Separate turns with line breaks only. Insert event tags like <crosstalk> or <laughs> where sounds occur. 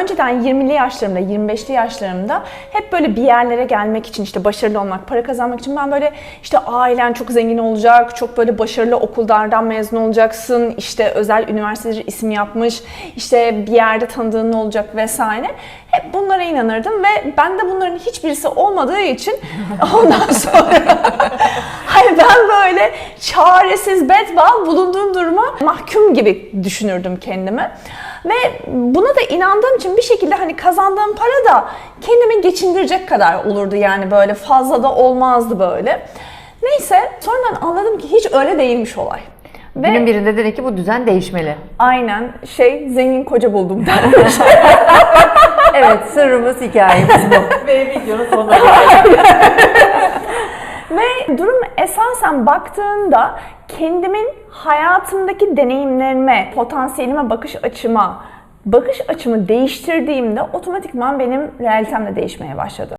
önceden 20'li yaşlarımda, 25'li yaşlarımda hep böyle bir yerlere gelmek için işte başarılı olmak, para kazanmak için ben böyle işte ailen çok zengin olacak, çok böyle başarılı okullardan mezun olacaksın, işte özel üniversitede isim yapmış, işte bir yerde tanıdığın olacak vesaire. Hep bunlara inanırdım ve ben de bunların hiçbirisi olmadığı için <laughs> ondan sonra <laughs> Hayır ben böyle çaresiz, bedbal bulunduğum duruma mahkum gibi düşünürdüm kendimi. Ve buna da inandığım için bir şekilde hani kazandığım para da kendimi geçindirecek kadar olurdu yani böyle fazla da olmazdı böyle. Neyse sonradan anladım ki hiç öyle değilmiş olay. Ve
Günün birinde dedi ki bu düzen değişmeli.
aynen şey zengin koca buldum. <laughs>
Evet sırrımız hikayemiz bu.
Ve videonun sonuna <laughs>
durum esasen baktığında kendimin hayatımdaki deneyimlerime, potansiyelime, bakış açıma, bakış açımı değiştirdiğimde otomatikman benim realitem de değişmeye başladı.